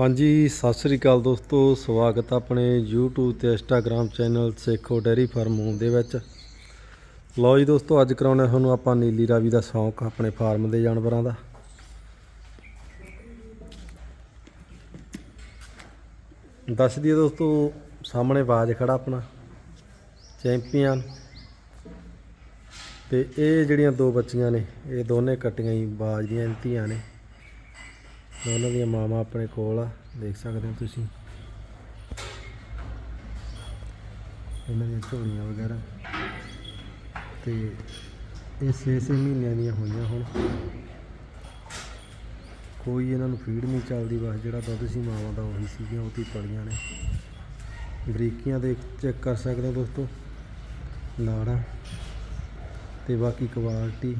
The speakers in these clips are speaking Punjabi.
ਹਾਂਜੀ, ਸਤਿ ਸ੍ਰੀ ਅਕਾਲ ਦੋਸਤੋ, ਸਵਾਗਤ ਆਪਣੇ YouTube ਤੇ Instagram channel Sekho dairy farm home ਦੇ ਵਿੱਚ। ਲਓ ਜੀ ਦੋਸਤੋ, ਅੱਜ ਕਰਾਉਣਾ ਤੁਹਾਨੂੰ ਆਪਾਂ ਨੀਲੀ ਰਾਵੀ ਦਾ ਸ਼ੌਂਕ ਆਪਣੇ ਫਾਰਮ ਦੇ ਜਾਨਵਰਾਂ ਦਾ। ਦੱਸ ਦਈਏ ਦੋਸਤੋ, ਸਾਹਮਣੇ ਬਾਜ ਖੜਾ ਆਪਣਾ, ਚੈਂਪੀਅਨ। ਤੇ ਇਹ ਜਿਹੜੀਆਂ ਦੋ ਬੱਚੀਆਂ ਨੇ, ਇਹ ਦੋਨੇ ਕੱਟੀਆਂ ਹੀ ਬਾਜ ਦੀਆਂ ਧੀਆਂ ਨੇ। ਉਹਨਾਂ ਦੀਆਂ ਮਾਵਾਂ ਆਪਣੇ ਕੋਲ ਆ, ਦੇਖ ਸਕਦੇ ਹੋ ਤੁਸੀਂ। ਇਹਨਾਂ ਦੀਆਂ ਝੋਲੀਆਂ ਵਗੈਰਾ। ਤੇ ਇਹ 6-6 ਮਹੀਨਿਆਂ ਦੀਆਂ ਹੋਈਆਂ ਹੁਣ। ਕੋਈ ਇਹਨਾਂ ਨੂੰ ਫੀਡ ਨਹੀਂ ਚੱਲਦੀ, ਬਸ ਜਿਹੜਾ ਦੁੱਧ ਸੀ ਮਾਵਾਂ ਦਾ ਉਹੀ ਸੀਗੀਆਂ, ਉਹ ਤੀ ਪਲੀਆਂ ਨੇ। ਬਰੀਕੀਆਂ ਦੇ ਚੈੱਕ ਕਰ ਸਕਦੇ ਹੋ ਦੋਸਤੋ। ਨਾੜਾ ਤੇ ਬਾਕੀ ਕੁਆਲਿਟੀ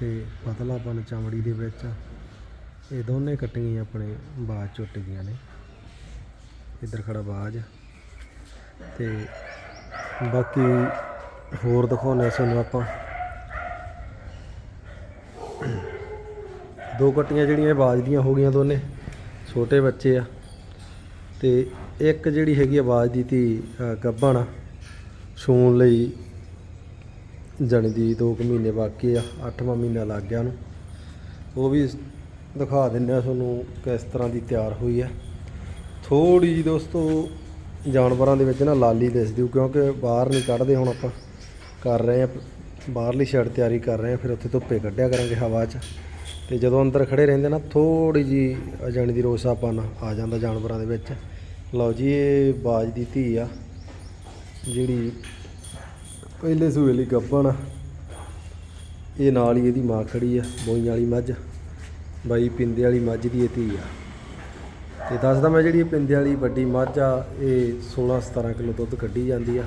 ਤੇ ਪਤਲਾਪਨ ਚਮੜੀ ਦੇ ਵਿੱਚ ਇਹ ਦੋਨੇ ਕੱਟੀਆਂ ਆਪਣੇ ਬਾਜ ਝੁੱਟ ਗਈਆਂ ਨੇ। ਇੱਧਰ ਖੜਾ ਬਾਜ। ਤੇ ਬਾਕੀ ਹੋਰ ਦਿਖਾਉਂਦੇ ਸਾਨੂੰ ਆਪਾਂ। ਦੋ ਕੱਟੀਆਂ ਜਿਹੜੀਆਂ ਇਹ ਬਾਜ ਦੀਆਂ ਹੋ ਗਈਆਂ ਦੋਨੇ, ਛੋਟੇ ਬੱਚੇ ਆ। ਤੇ ਇੱਕ ਜਿਹੜੀ ਹੈਗੀ ਆ ਬਾਜ ਦੀ ਧੀ ਗੱਭਣ ਆ। ਸੂਣ ਲਈ ਜਾਣੀ ਦੀ 2 ਮਹੀਨੇ ਬਾਕੀ ਆ 8ਵਾਂ ਮਹੀਨਾ ਲੱਗ ਗਿਆ ਉਹਨੂੰ। ਉਹ ਵੀ ਦਿਖਾ ਦਿੰਦੇ ਆ ਤੁਹਾਨੂੰ ਕਿਸ ਤਰ੍ਹਾਂ ਦੀ ਤਿਆਰ ਹੋਈ ਹੈ। ਥੋੜੀ ਜੀ ਦੋਸਤੋ ਜਾਨਵਰਾਂ ਦੇ ਵਿੱਚ ਨਾ ਲਾਲੀ ਦਿਸਦੀ ਹੋਊ ਕਿਉਂਕਿ ਬਾਹਰ ਨਹੀਂ ਕੱਢਦੇ ਹੁਣ ਆਪਾਂ। ਕਰ ਰਹੇ ਆ ਬਾਹਰਲੀ ਸ਼ੈਡ ਤਿਆਰੀ ਕਰ ਰਹੇ ਆ ਫਿਰ ਉੱਥੇ ਧੁੱਪੇ ਕੱਢਿਆ ਕਰਾਂਗੇ ਹਵਾ 'ਚ। ਤੇ ਜਦੋਂ ਅੰਦਰ ਖੜੇ ਰਹਿੰਦੇ ਨਾ ਥੋੜੀ ਜੀ ਜਾਣੀ ਦੀ ਰੋਸਾਪਨ ਆ ਜਾਂਦਾ ਜਾਨਵਰਾਂ ਦੇ ਵਿੱਚ। ਲਓ ਜੀ, ਇਹ ਬਾਜ ਦੀ ਧੀ ਆ, ਜਿਹੜੀ ਪਹਿਲੇ ਸੂਏ ਲਈ ਗੱਭਣ ਇਹ ਨਾਲ ਹੀ ਇਹਦੀ ਮਾਂ ਖੜੀ ਆ ਬੋਈ ਵਾਲੀ ਮੱਝ। ਬਾਈ ਪਿੰਦੇ ਵਾਲੀ ਮੱਝ ਦੀ ਇਹ ਧੀ ਆ। ਤੇ ਦੱਸਦਾ ਮੈਂ ਜਿਹੜੀ ਇਹ ਪਿੰਦੇ ਵਾਲੀ ਵੱਡੀ ਮੱਝ ਆ, ਇਹ 16 17 ਕਿਲੋ ਦੁੱਧ ਕੱਢੀ ਜਾਂਦੀ ਆ।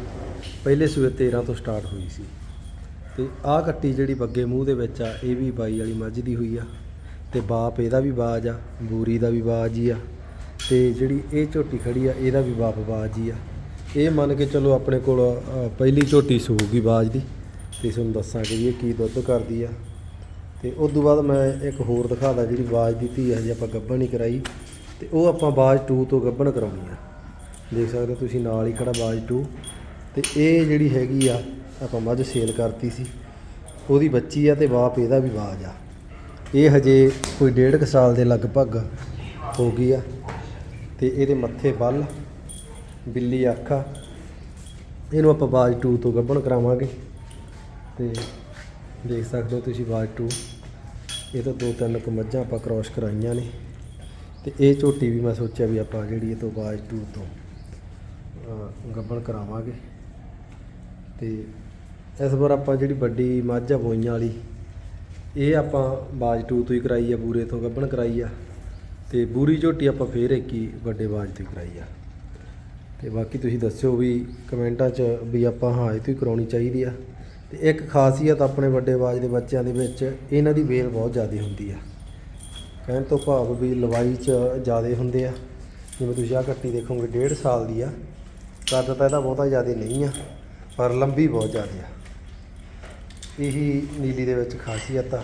ਪਹਿਲੇ ਸੂਏ 13 ਤੋਂ ਸਟਾਰਟ ਹੋਈ ਸੀ। ਤੇ ਆਹ ਕੱਟੀ ਜਿਹੜੀ ਬੱਗੇ ਮੂੰਹ ਦੇ ਵਿੱਚ ਆ, ਇਹ ਵੀ ਬਾਈ ਵਾਲੀ ਮੱਝ ਦੀ ਹੋਈ ਆ। ਤੇ ਬਾਪ ਇਹਦਾ ਵੀ ਬਾਜ ਆ, ਬੂਰੀ ਦਾ ਵੀ ਬਾਜ ਹੀ ਆ। ਤੇ ਜਿਹੜੀ ਇਹ ਝੋਟੀ ਖੜੀ ਆ, ਇਹਦਾ ਵੀ ਬਾਪ ਬਾਜ ਹੀ ਆ। ਇਹ ਮੰਨ ਕੇ ਚਲੋ ਆਪਣੇ ਕੋਲ ਪਹਿਲੀ ਝੋਟੀ ਸੂਗੀ ਬਾਜ ਦੀ। ਤੇ ਤੁਹਾਨੂੰ ਦੱਸਾਂਗੇ ਵੀ ਇਹ ਕੀ ਦੁੱਧ ਕਰਦੀ ਆ। ਤੇ ਉਸ ਤੋਂ ਬਾਅਦ ਮੈਂ ਇੱਕ ਹੋਰ ਦਿਖਾਦਾ ਜਿਹੜੀ ਬਾਜ ਦੀ ਧੀ ਹਜੇ ਆਪਾਂ ਗੱਭਣ ਨਹੀਂ ਕਰਾਈ, ਤੇ ਉਹ ਆਪਾਂ ਬਾਜ 2 ਤੋਂ ਗੱਭਣ ਕਰਾਉਣੀ ਆ। ਦੇਖ ਸਕਦੇ ਹੋ ਤੁਸੀਂ ਨਾਲ ਹੀ ਖੜਾ ਬਾਜ 2 ਤੇ ਇਹ ਜਿਹੜੀ ਹੈਗੀ ਆ, ਆਪਾਂ ਮੱਝ ਸੇਲ ਕਰਤੀ ਸੀ, ਉਹਦੀ ਬੱਚੀ ਆ ਤੇ ਬਾਪ ਇਹਦਾ ਵੀ ਬਾਜ ਆ। ਇਹ ਹਜੇ ਕੋਈ ਡੇਢ ਕੁ ਸਾਲ ਦੇ ਲਗਭਗ ਹੋ ਗਈ ਆ, ਤੇ ਇਹਦੇ ਮੱਥੇ ਬੱਲ ਬਿੱਲੀ ਅੱਖ ਇਹਨੂੰ ਆਪਾਂ ਬਾਜ 2 ਤੋਂ ਗੱਭਣ ਕਰਾਵਾਂਗੇ, ਤੇ ਦੇਖ ਸਕਦੇ ਹੋ ਤੁਸੀਂ ਬਾਜ 2 ਇਹ ਤਾਂ ਦੋ ਤਿੰਨ ਕੁ ਮੱਝਾਂ ਆਪਾਂ ਕ੍ਰਾਸ ਕਰਾਈਆਂ ਨੇ। ਤੇ ਇਹ ਝੋਟੀ ਵੀ ਮੈਂ ਸੋਚਿਆ ਵੀ ਆਪਾਂ ਜਿਹੜੀ ਇਹ ਤੋਂ ਬਾਜ 2 ਤੋਂ ਗੱਬਣ ਕਰਾਵਾਂਗੇ। ਤੇ ਇਸ ਵਾਰ ਆਪਾਂ ਜਿਹੜੀ ਵੱਡੀ ਮੱਝ ਆ ਬੋਈਆਂ ਵਾਲੀ, ਇਹ ਆਪਾਂ ਬਾਜ 2 ਤੋਂ ਹੀ ਕਰਾਈ ਆ, ਬੂਰੇ ਤੋਂ ਗੱਬਣ ਕਰਾਈ ਆ। ਤੇ ਬੂਰੀ ਝੋਟੀ ਆਪਾਂ ਫੇਰ ਇੱਕ ਹੀ ਵੱਡੇ ਬਾਜ ਤੋਂ ਹੀ ਕਰਾਈ ਆ। ਤੇ ਬਾਕੀ ਤੁਸੀਂ ਦੱਸਿਓ ਵੀ ਕਮੈਂਟਾਂ 'ਚ ਵੀ ਆਪਾਂ ਹਾਂ ਇਹ ਤੋਂ ਹੀ ਕਰਾਉਣੀ ਚਾਹੀਦੀ ਆ। ਤੇ ਇੱਕ ਖਾਸੀਅਤ ਆਪਣੇ ਵੱਡੇ ਬਾਜ ਦੇ ਬੱਚਿਆਂ ਦੇ ਵਿੱਚ, ਇਹਨਾਂ ਦੀ ਵੇਲ ਬਹੁਤ ਜ਼ਿਆਦਾ ਹੁੰਦੀ ਆ। ਕਹਿਣ ਤੋਂ ਭਾਵ ਵੀ ਲਵਾਈ 'ਚ ਜ਼ਿਆਦਾ ਹੁੰਦੇ ਆ। ਜਿਵੇਂ ਤੁਸੀਂ ਆਹ ਕੱਟੀ ਦੇਖੋਗੇ, ਡੇਢ ਸਾਲ ਦੀ ਆ। ਕੱਦ ਤਾਂ ਇਹਦਾ ਬਹੁਤਾ ਜ਼ਿਆਦਾ ਨਹੀਂ ਆ, ਪਰ ਲੰਬੀ ਬਹੁਤ ਜ਼ਿਆਦਾ ਆ। ਇਹੀ ਨੀਲੀ ਦੇ ਵਿੱਚ ਖਾਸੀਅਤ ਆ।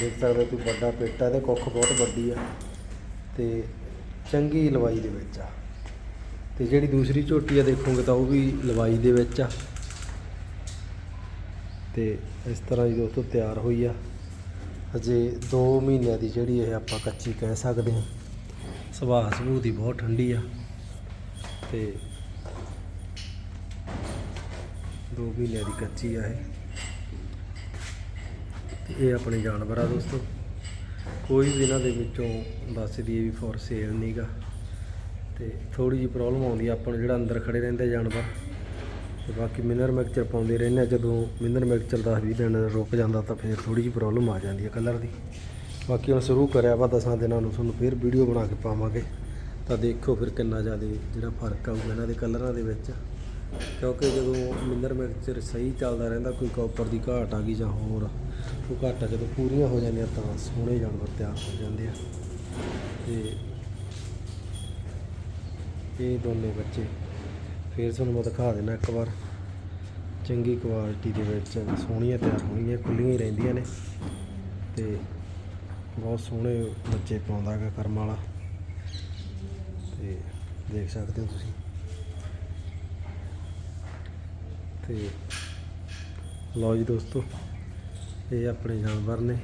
ਦੇਖ ਸਕਦੇ ਹੋ ਤੁਸੀਂ ਵੱਡਾ ਪੇਟਾ ਤੇ ਕੁੱਖ ਬਹੁਤ ਵੱਡੀ ਆ। ਤੇ ਚੰਗੀ ਲਵਾਈ ਦੇ ਵਿੱਚ ਆ। ਤੇ ਜਿਹੜੀ ਦੂਸਰੀ ਝੋਟੀ ਆ, ਦੇਖੋਗੇ ਤਾਂ ਉਹ ਵੀ ਲਵਾਈ ਦੇ ਵਿੱਚ ਆ। ਤੇ ਇਸ ਤਰ੍ਹਾਂ ਹੀ ਦੋਸਤੋ ਤਿਆਰ ਹੋਈ ਆ। ਅਜੇ 2 ਮਹੀਨਿਆਂ ਦੀ ਜਿਹੜੀ ਇਹ ਆਪਾਂ ਕੱਚੀ ਕਹਿ ਸਕਦੇ ਹਾਂ, ਸੁਭਾਅ ਸੁਭੂ ਦੀ ਬਹੁਤ ਠੰਡੀ ਆ ਤੇ 2 ਮਹੀਨਿਆਂ ਦੀ ਕੱਚੀ ਆ ਇਹ। ਤੇ ਇਹ ਆਪਣੇ ਜਾਨਵਰ ਆ ਦੋਸਤੋ। ਕੋਈ ਵੀ ਇਹਨਾਂ ਦੇ ਵਿੱਚੋਂ ਦੱਸ ਦਈਏ ਵੀ ਫੋਰ ਸੇਲ ਨਹੀਂਗਾ ਤੇ ਥੋੜੀ ਜਿਹੀ ਪ੍ਰੋਬਲਮ ਆਉਂਦੀ ਆ, ਆਪਾਂ ਨੂੰ ਜਿਹੜਾ ਅੰਦਰ ਖੜੇ ਰਹਿੰਦੇ ਜਾਨਵਰ। ਤੇ ਬਾਕੀ ਮਿਨਰ ਮਿਕਸਚਰ ਪਾਉਂਦੇ ਰਹਿੰਦੇ ਆ। ਜਦੋਂ ਮਿਨਰ ਮਿਕਸਚਰ 10 20 ਦਿਨ ਰੁਕ ਜਾਂਦਾ ਤਾਂ ਫਿਰ ਥੋੜੀ ਜਿਹੀ ਪ੍ਰੋਬਲਮ ਆ ਜਾਂਦੀ ਹੈ ਕਲਰ ਦੀ। ਬਾਕੀ ਹੁਣ ਸ਼ੁਰੂ ਕਰਿਆ ਵਾ ਦਸਾਂ ਦਿਨਾਂ ਨੂੰ, ਤੁਹਾਨੂੰ ਫਿਰ ਵੀਡੀਓ ਬਣਾ ਕੇ ਪਾਵਾਂਗੇ। ਤਾਂ ਦੇਖੋ ਫਿਰ ਕਿੰਨਾ ਜ਼ਿਆਦਾ ਜਿਹੜਾ ਫ਼ਰਕ ਆਊਗਾ ਇਹਨਾਂ ਦੇ ਕਲਰਾਂ ਦੇ ਵਿੱਚ। ਕਿਉਂਕਿ ਜਦੋਂ ਮਿਨਰ ਮਿਕਸਚਰ ਸਹੀ ਚੱਲਦਾ ਰਹਿੰਦਾ, ਕੋਈ ਕਾਪਰ ਦੀ ਘਾਟ ਆ ਗਈ ਜਾਂ ਹੋਰ, ਉਹ ਘਾਟਾਂ ਜਦੋਂ ਪੂਰੀਆਂ ਹੋ ਜਾਂਦੀਆਂ ਤਾਂ ਸੋਹਣੇ ਜਾਨਵਰ ਤਿਆਰ ਹੋ ਜਾਂਦੇ ਆ। ਤੇ ਇਹ ਦੋਨੇ ਬੱਚੇ ਫਿਰ ਤੁਹਾਨੂੰ ਮੈਂ ਦਿਖਾ ਦੇਣਾ ਇੱਕ ਵਾਰ। ਚੰਗੀ ਕੁਆਲਿਟੀ ਦੇ ਵਿੱਚ ਸੋਹਣੀਆਂ ਤਿਆਰ ਹੋਣਗੀਆਂ ਖੁੱਲੀਆਂ ਹੀ ਰਹਿੰਦੀਆਂ ਨੇ। ਤੇ ਬਹੁਤ ਸੋਹਣੇ ਬੱਚੇ ਪਾਉਂਦਾ ਹੈਗਾ ਕਰਮ ਵਾਲਾ। ਤੇ ਦੇਖ ਸਕਦੇ ਹੋ ਤੁਸੀਂ। ਤੇ ਲਓ ਜੀ ਦੋਸਤੋ, ਇਹ ਆਪਣੇ ਜਾਨਵਰ ਨੇ।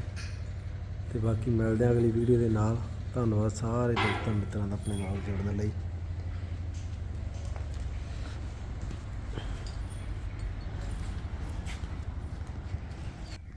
ਤੇ ਬਾਕੀ ਮਿਲਦੇ ਹਾਂ ਅਗਲੀ ਵੀਡੀਓ ਦੇ ਨਾਲ। ਧੰਨਵਾਦ ਸਾਰੇ ਦੋਸਤਾਂ ਮਿੱਤਰਾਂ ਦਾ ਆਪਣੇ ਨਾਲ ਜੁੜਨ ਲਈ।